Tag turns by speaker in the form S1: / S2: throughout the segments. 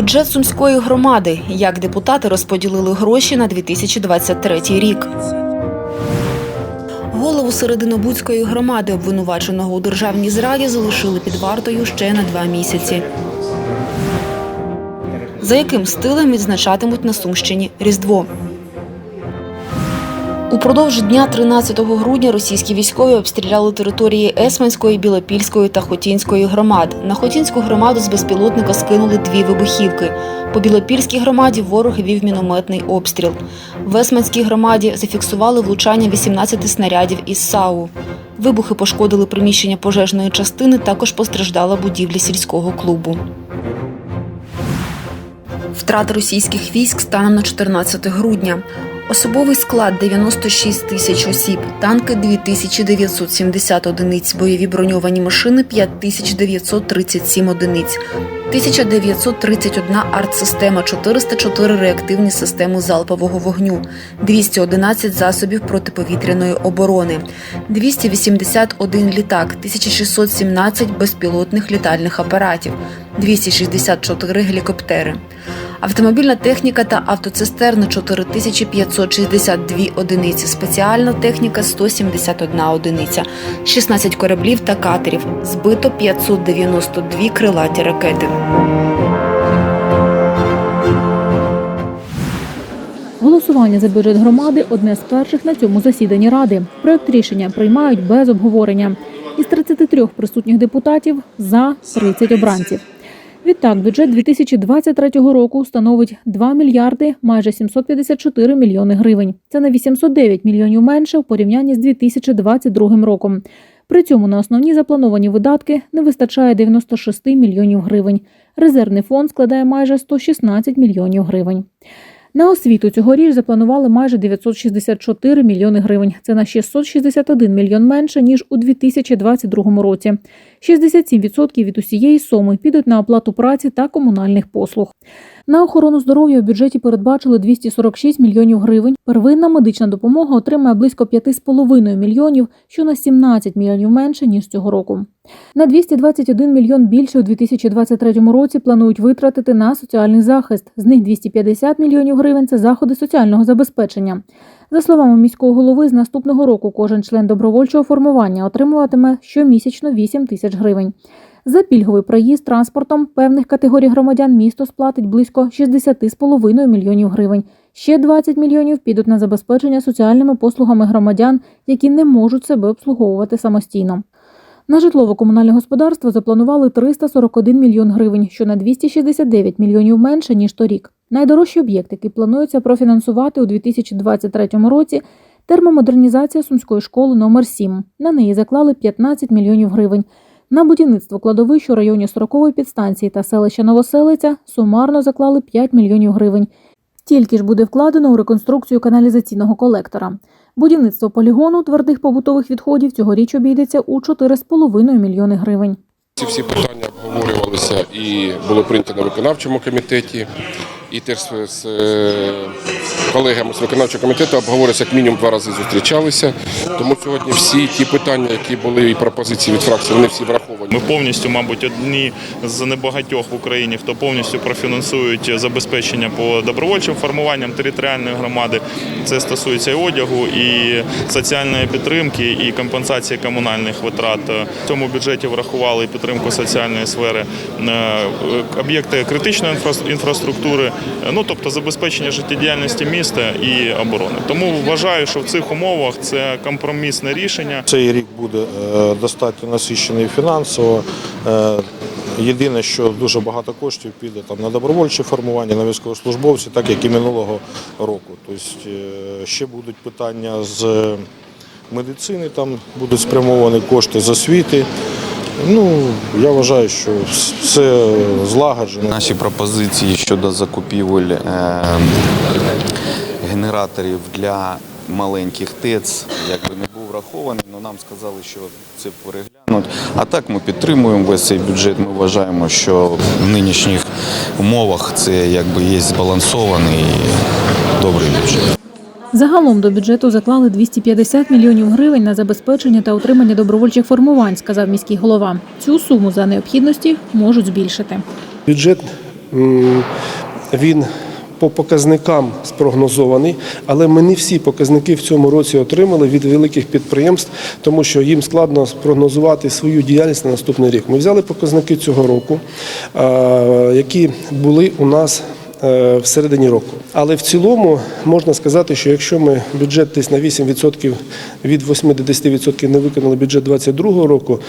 S1: Бюджет сумської громади. Як депутати розподілили гроші на 2023 рік. Голову Серединобудської громади, обвинуваченого у державній зраді, залишили під вартою ще на два місяці. За яким стилем відзначатимуть на Сумщині Різдво? Упродовж дня 13 грудня російські військові обстріляли території Есманської, Білопільської та Хотінської громад. На Хотінську громаду з безпілотника скинули дві вибухівки. По Білопільській громаді ворог вів мінометний обстріл. В Есманській громаді зафіксували влучання 18 снарядів із САУ. Вибухи пошкодили приміщення пожежної частини, також постраждала будівля сільського клубу. Втрати російських військ станом на 14 грудня. Особовий склад 96 тисяч осіб, танки 2970 одиниць, бойові броньовані машини 5937 одиниць, 1931 артсистема, 404 реактивні системи залпового вогню, 211 засобів протиповітряної оборони, 281 літак, 1617 безпілотних літальних апаратів, 264 гелікоптери. Автомобільна техніка та автоцистерни 4562 одиниці, спеціальна техніка 171 одиниця, 16 кораблів та катерів, збито 592 крилаті ракети.
S2: Голосування за бюджет громади одне з перших на цьому засіданні ради. Проект рішення приймають без обговорення. Із 33 присутніх депутатів за 30 обранців. Відтак, бюджет 2023 року становить 2 мільярди майже 754 мільйони гривень. Це на 809 мільйонів менше в порівнянні з 2022 роком. При цьому на основні заплановані видатки не вистачає 96 мільйонів гривень. Резервний фонд складає майже 116 мільйонів гривень. На освіту цьогоріч запланували майже 964 мільйони гривень. Це на 661 мільйон менше ніж у 2022 році. 67% від усієї суми підуть на оплату праці та комунальних послуг. На охорону здоров'я в бюджеті передбачили 246 мільйонів гривень. Первинна медична допомога отримає близько 5,5 мільйонів, що на 17 мільйонів менше ніж цього року. На 221 мільйон більше у 2023 році планують витратити на соціальний захист. З них 250 мільйонів гривень це заходи соціального забезпечення. За словами міського голови, з наступного року кожен член добровольчого формування отримуватиме щомісячно 8 тисяч гривень. За пільговий проїзд транспортом певних категорій громадян місто сплатить близько 60,5 мільйонів гривень. Ще 20 мільйонів підуть на забезпечення соціальними послугами громадян, які не можуть себе обслуговувати самостійно. На житлово-комунальне господарство запланували 341 мільйон гривень, що на 269 мільйонів менше ніж торік. Найдорожчий об'єкт, який планується профінансувати у 2023 році, термомодернізація сумської школи номер 7 На неї заклали 15 мільйонів гривень. На будівництво кладовищ у районі 40-ї підстанції та селища Новоселиця сумарно заклали 5 мільйонів гривень. Стільки ж буде вкладено у реконструкцію каналізаційного колектора. Будівництво полігону твердих побутових відходів цьогоріч обійдеться у 4,5 мільйони гривень.
S3: Ці всі питання обговорювалися і було прийнято на виконавчому комітеті. І теж з, е, колегами з виконавчого комітету обговорювалися, як мінімум два рази зустрічалися. Тому сьогодні всі ті питання, які були і пропозиції від фракції, вони всі враховані.
S4: Ми повністю, мабуть, одні з небагатьох в Україні, хто повністю профінансують забезпечення по добровольчим формуванням територіальної громади. Це стосується і одягу, і соціальної підтримки, і компенсації комунальних витрат. В цьому бюджеті врахували підтримку соціальної сфери, е, об'єкти критичної інфра- інфраструктури, ну тобто забезпечення життєдіяльності міста і оборони. Тому вважаю, що в цих умовах це компромісне рішення.
S5: Цей рік буде е, достатньо насичений фінансово. Е, Єдине, що дуже багато коштів піде там на добровольче формування, на військовослужбовців, так як і минулого року. Тобто е, ще будуть питання з медицини, там будуть спрямовані кошти з освіти. Ну, я вважаю, що все злагоджено.
S6: Наші пропозиції щодо закупівель е, генераторів для маленьких ТЕЦ якби не був врахований, але нам сказали, що це переглянуть. А так ми підтримуємо весь цей бюджет. Ми вважаємо, що в нинішніх умовах це якби є збалансований і добрий бюджет.
S2: Загалом до бюджету заклали 250 мільйонів гривень на забезпечення та утримання добровольчих формувань, сказав міський голова. Цю суму за необхідності можуть збільшити.
S7: Бюджет він по показникам спрогнозований, але ми не всі показники в цьому році отримали від великих підприємств, тому що їм складно спрогнозувати свою діяльність на наступний рік. Ми взяли показники цього року, які були у нас е, в середині року. Але в цілому можна сказати, що якщо ми бюджет десь на 8% від 8 до 10% не виконали бюджет 2022 року,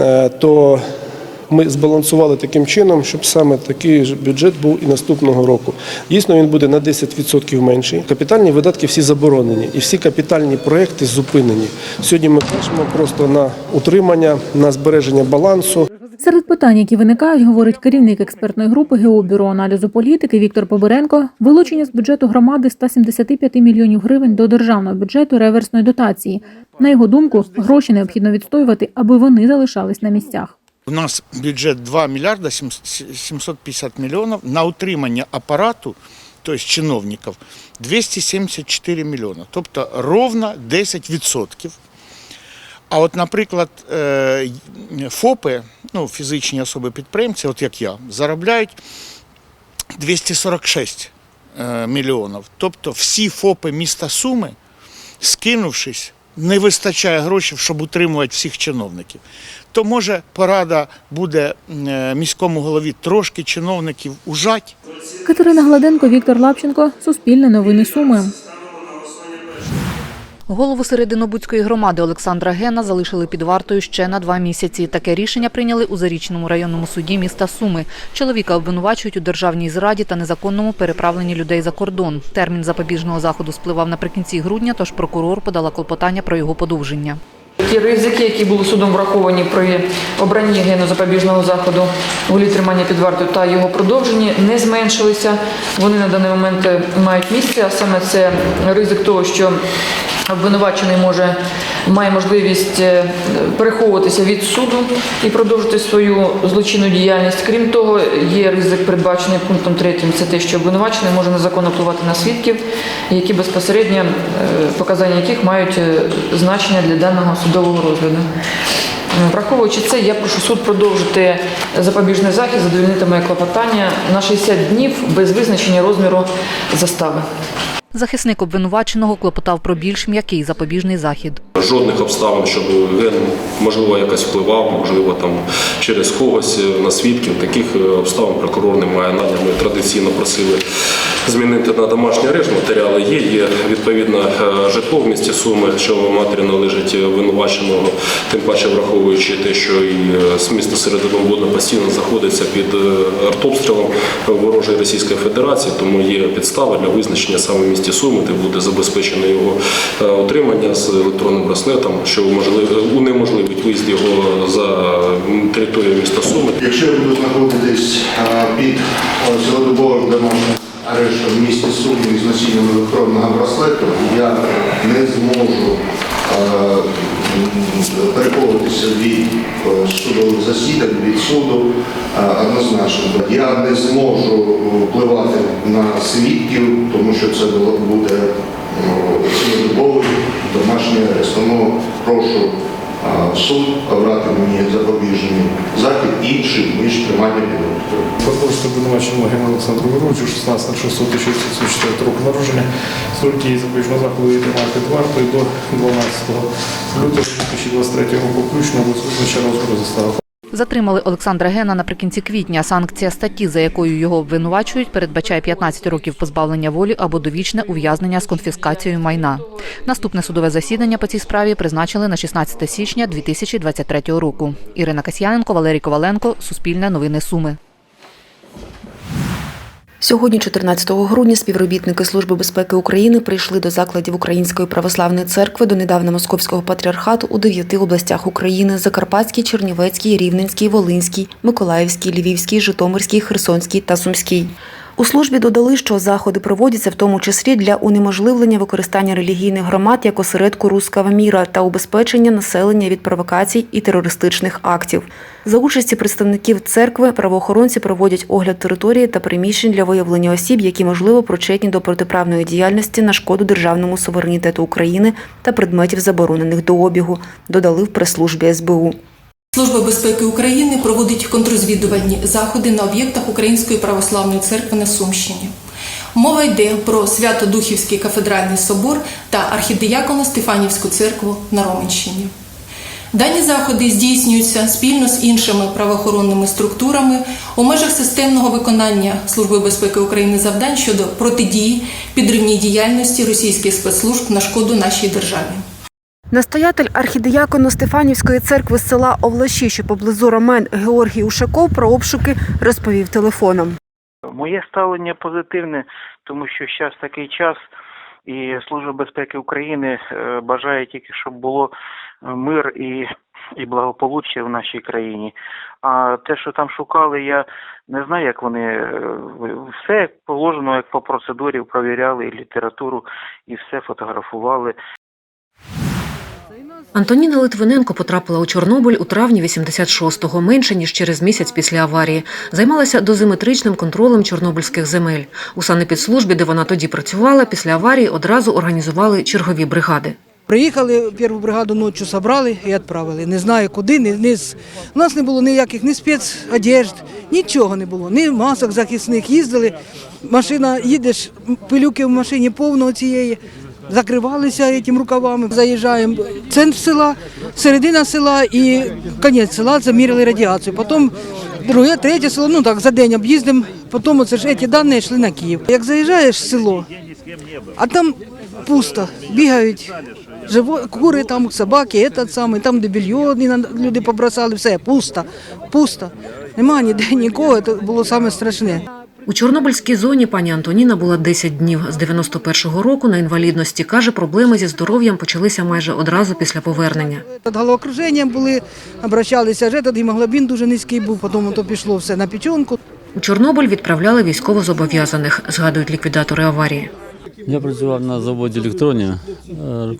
S7: е, то ми збалансували таким чином, щоб саме такий ж бюджет був і наступного року. Дійсно, він буде на 10% менший. Капітальні видатки всі заборонені, і всі капітальні проекти зупинені. Сьогодні ми кажемо просто на утримання, на збереження балансу.
S2: Серед питань, які виникають, говорить керівник експертної групи Геобюро аналізу політики Віктор Поберенко, вилучення з бюджету громади 175 мільйонів гривень до державного бюджету реверсної дотації. На його думку, гроші необхідно відстоювати, аби вони залишались на місцях.
S8: У нас бюджет 2 мільярда 750 мільйонів на утримання апарату, тобто чиновників, 274 мільйони, тобто ровно 10%. А от, наприклад, е, ФОПи, ну, фізичні особи підприємці, от як я, заробляють 246 е, мільйонів. Тобто всі ФОПи міста Суми, скинувшись, не вистачає грошей, щоб утримувати всіх чиновників. То може порада буде е, міському голові трошки чиновників ужать,
S2: Катерина Гладенко, Віктор Лапченко, Суспільне новини Суми.
S1: Голову Серединобудської громади Олександра Гена залишили під вартою ще на два місяці. Таке рішення прийняли у Зарічному районному суді міста Суми. Чоловіка обвинувачують у державній зраді та незаконному переправленні людей за кордон. Термін запобіжного заходу спливав наприкінці грудня, тож прокурор подала клопотання про його подовження.
S9: Ті ризики, які були судом враховані при обранні гену запобіжного заходу у тримання під вартою та його продовженні, не зменшилися. Вони на даний момент мають місце, а саме це ризик того, що обвинувачений може має можливість е, переховуватися від суду і продовжити свою злочинну діяльність. Крім того, є ризик, передбачений пунктом 3, це те, що обвинувачений може незаконно впливати на свідків, які безпосередньо е, показання яких мають е, значення для даного судового розгляду. Враховуючи це, я прошу суд продовжити запобіжний захід, задовільнити моє клопотання на 60 днів без визначення розміру застави.
S1: Захисник обвинуваченого клопотав про більш м'який запобіжний захід.
S3: Жодних обставин, щоб він можливо якось впливав, можливо, там через когось е, на свідків. Таких е, обставин прокурор не має. Надя ми традиційно просили змінити на домашній арешт. Матеріали є. Є відповідно е, житло в місті Суми, що матері належить винуваченого, тим паче враховуючи те, що і е, з міста Серединобудна постійно знаходиться під е, артобстрілом ворожої Російської Федерації, тому є підстава для визначення саме в місті Суми, де буде забезпечено його отримання з електронним браслетом, що унеможливить виїзд його за територію міста Суми.
S10: Якщо я буду знаходитись під цілодобовим домашнім арештом в місті Суми з носінням електронного браслету, я не зможу а, переховуватися від е, судових засідань, від суду однозначно. Я не зможу впливати на свідків, тому що це буде цілодобовий домашній арешт. Тому прошу суд обрати мені запобіжний захід інший, ніж тримання під вартою.
S11: Прокурорське обвинувачення Гена Олександру Григоровичу 16.06.1904 року народження. Срок запобіжного заходу і тримає під вартою до 12 лютого 2023 року включно без визначення розгляду застави.
S1: Затримали Олександра Гена наприкінці квітня. Санкція статті, за якою його обвинувачують, передбачає 15 років позбавлення волі або довічне ув'язнення з конфіскацією майна. Наступне судове засідання по цій справі призначили на 16 січня 2023 року. Ірина Касьяненко, Валерій Коваленко, Суспільне новини Суми. Сьогодні, 14 грудня, співробітники Служби безпеки України прийшли до закладів Української православної церкви до недавно Московського патріархату у дев'яти областях України: Закарпатській, Чернівецькій, Рівненській, Волинській, Миколаївській, Львівській, Житомирській, Херсонській та Сумській. У службі додали, що заходи проводяться в тому числі для унеможливлення використання релігійних громад як осередку руского міра та убезпечення населення від провокацій і терористичних актів. За участі представників церкви правоохоронці проводять огляд території та приміщень для виявлення осіб, які можливо причетні до протиправної діяльності на шкоду державному суверенітету України та предметів заборонених до обігу. Додали в прес-службі СБУ. Служба безпеки України проводить контррозвідувальні заходи на об'єктах Української православної церкви на Сумщині. Мова йде про Свято-Духівський кафедральний собор та архідияконо Стефанівську церкву на Роменщині. Дані заходи здійснюються спільно з іншими правоохоронними структурами у межах системного виконання Служби безпеки України завдань щодо протидії підривній діяльності російських спецслужб на шкоду нашій державі.
S12: Настоятель архідиякону Стефанівської церкви з села Овлаші, що поблизу Ромен Георгій Ушаков про обшуки розповів телефоном.
S13: Моє ставлення позитивне, тому що зараз такий час, і Служба безпеки України е, бажає тільки, щоб було е, мир і, і благополуччя в нашій країні. А те, що там шукали, я не знаю, як вони е, все положено, як по процедурі провіряли і літературу, і все фотографували.
S12: Антоніна Литвиненко потрапила у Чорнобиль у травні 86-го, менше ніж через місяць після аварії. Займалася дозиметричним контролем чорнобильських земель. У санепідслужбі, де вона тоді працювала, після аварії одразу організували чергові бригади.
S14: Приїхали першу бригаду ночі, забрали і відправили. Не знаю куди, ні, ні, у нас не було ніяких ні спецодежд, нічого не було, ні масок захисних. Їздили, машина, їдеш, пилюки в машині повно цієї. Закривалися цим рукавами, заїжджаємо в центр села, середина села і кінець села заміряли радіацію. Потім друге, третє село, ну так, за день об'їздимо, потім оце ж ці дані йшли на Київ. Як заїжджаєш в село, а там пусто, бігають. Живо, кури там, собаки, этот самий, там де більйони на- люди побросали, все, пусто, пусто. Нема ніде нікого, це було саме страшне.
S12: У Чорнобильській зоні пані Антоніна була 10 днів. З 91-го року на інвалідності. Каже, проблеми зі здоров'ям почалися майже одразу після повернення.
S14: Тут головокруження були, обращалися, вже тоді гемоглобін дуже низький був, потім то пішло все на печінку.
S12: У Чорнобиль відправляли військовозобов'язаних, згадують ліквідатори аварії.
S15: Я працював на заводі електроні, е,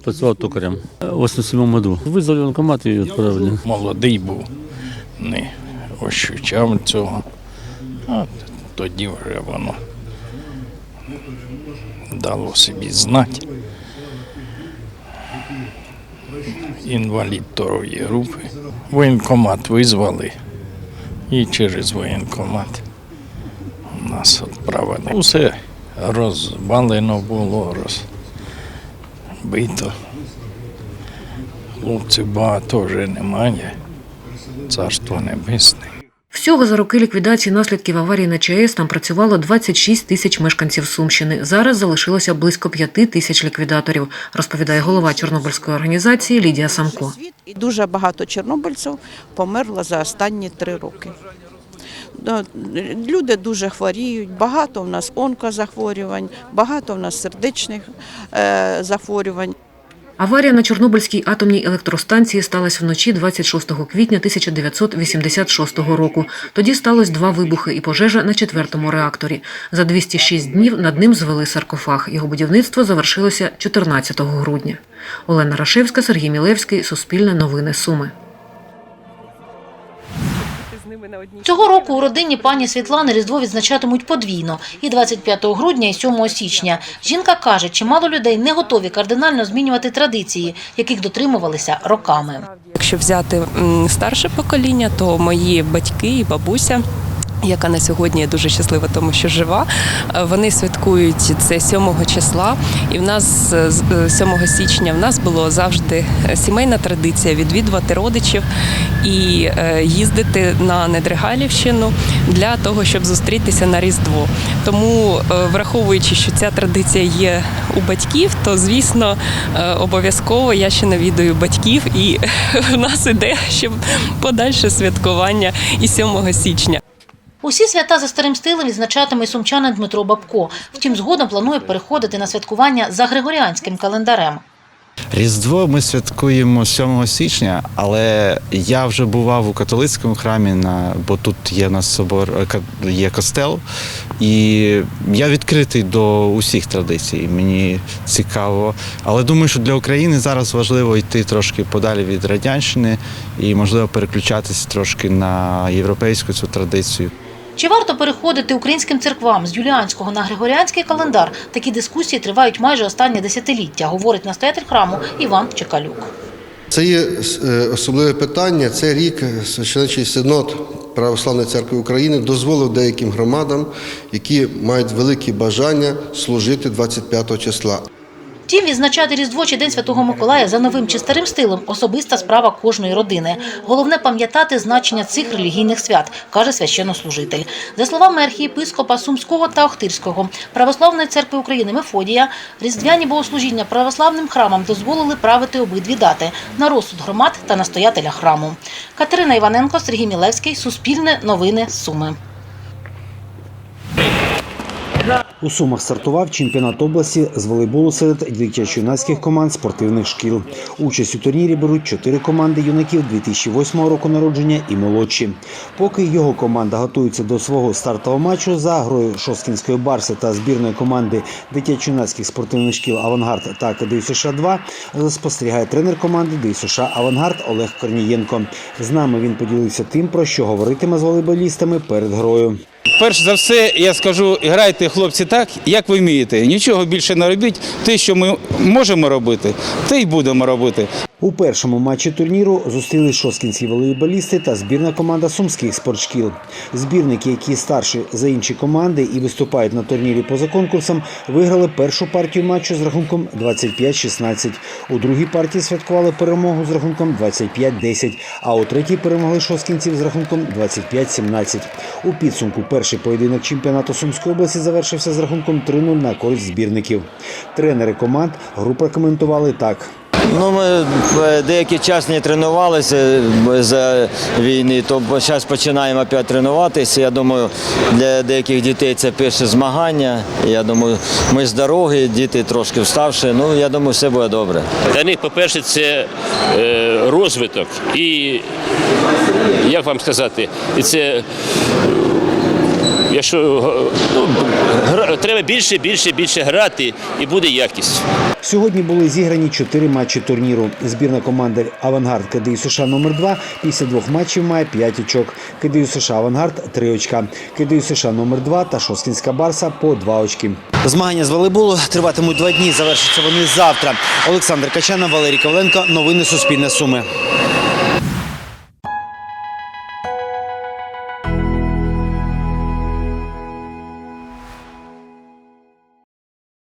S15: працював токарем в 87 году. Визвали воєнкомат і відправили.
S8: молодий був, не ощущав цього. Тоді вже воно дало собі знати. Інвалід второї групи. Воєнкомат визвали і через воєнкомат нас відправили. Усе розвалено було, розбито. Хлопців багато вже немає. Царство небесне.
S12: Всього за роки ліквідації наслідків аварії на ЧАЕС там працювало 26 тисяч мешканців Сумщини. Зараз залишилося близько 5 тисяч ліквідаторів, розповідає голова Чорнобильської організації Лідія Самко.
S16: Дуже багато чорнобильців померло за останні три роки. Люди дуже хворіють, багато в нас онкозахворювань, багато в нас сердечних е, захворювань.
S12: Аварія на Чорнобильській атомній електростанції сталася вночі 26 квітня 1986 року. Тоді сталося два вибухи і пожежа на четвертому реакторі. За 206 днів над ним звели саркофаг. Його будівництво завершилося 14 грудня. Олена Рашевська, Сергій Мілевський, Суспільне новини Суми.
S17: Цього року у родині пані Світлани Різдво відзначатимуть подвійно – і 25 грудня, і 7 січня. Жінка каже, чимало людей не готові кардинально змінювати традиції, яких дотримувалися роками.
S18: Якщо взяти старше покоління, то мої батьки і бабуся. Яка на сьогодні дуже щаслива, тому що жива. е, Вони святкують це 7 числа, і в нас е, з е, 7 січня в нас було завжди е, сімейна традиція відвідувати родичів і е, їздити на Недригалівщину для того, щоб зустрітися на Різдво. Тому, е, враховуючи, що ця традиція є у батьків, то звісно е, обов'язково я ще навідую батьків, і в нас іде ще подальше святкування і 7 січня.
S17: Усі свята за старим стилем відзначатиме й сумчанин Дмитро Бабко. Втім, згодом планує переходити на святкування за григоріанським календарем.
S19: Різдво ми святкуємо 7 січня, але я вже бував у католицькому храмі, на, бо тут є у нас собор, е, є костел, і я відкритий до усіх традицій. Мені цікаво. Але думаю, що для України зараз важливо йти трошки подалі від радянщини і, можливо, переключатися трошки на європейську цю традицію.
S17: Чи варто переходити українським церквам з юліанського на григоріанський календар? Такі дискусії тривають майже останнє десятиліття, говорить настоятель храму Іван Чекалюк.
S20: Це є е, особливе питання. Це рік священичий синод Православної церкви України дозволив деяким громадам, які мають великі бажання служити 25 числа.
S17: Втім, відзначати Різдво чи День Святого Миколая за новим чи старим стилем особиста справа кожної родини. Головне пам'ятати значення цих релігійних свят, каже священнослужитель. За словами архієпископа Сумського та Охтирського православної церкви України Мефодія, різдвяні богослужіння православним храмам дозволили правити обидві дати на розсуд громад та настоятеля храму. Катерина Іваненко, Сергій Мілевський, Суспільне, Новини, Суми.
S21: У Сумах стартував чемпіонат області з волейболу серед дитячо-юнацьких команд спортивних шкіл. Участь у турнірі беруть чотири команди юнаків 2008 року народження і молодші. Поки його команда готується до свого стартового матчу за грою Шосткінської барси та збірної команди дитячо-юнацьких спортивних шкіл Авангард та КДЮ США 2 спостерігає тренер команди ДЮ США Авангард Олег Корнієнко. З нами він поділився тим, про що говоритиме з волейболістами перед грою.
S22: Перш за все, я скажу, грайте, хлопці, так, як ви вмієте. Нічого більше не робіть. Те, що ми можемо робити, те й будемо робити.
S21: У першому матчі турніру зустрілись шосткінські волейболісти та збірна команда сумських спортшкіл. Збірники, які старші за інші команди і виступають на турнірі поза конкурсом, виграли першу партію матчу з рахунком 25-16. У другій партії святкували перемогу з рахунком 25-10, а у третій перемогли шосткінців з рахунком 25-17. У підсумку перший поєдинок чемпіонату Сумської області завершився з рахунком 3-0 на користь збірників. Тренери команд гру прокоментували так.
S23: Ну, ми е, деякий час не тренувалися за війни, то зараз починаємо опять тренуватися. Я думаю, для деяких дітей це перше змагання. Я думаю, ми здорові, діти трошки вставші. Ну, я думаю, все буде добре.
S24: Для них, по-перше, це е, розвиток і, як вам сказати, це. Якщо ну, гра- треба більше, більше, більше грати, і буде якість.
S21: Сьогодні були зіграні чотири матчі турніру. Збірна команди Авангард КДЮ США номер 2 після двох матчів має 5 очок. КДЮ США Авангард 3 очка. КДЮ США номер 2 та Шосткінська Барса по 2 очки.
S25: Змагання з волейболу триватимуть два дні. Завершаться вони завтра. Олександр Качана, Валерій Коваленко. Новини Суспільне Суми.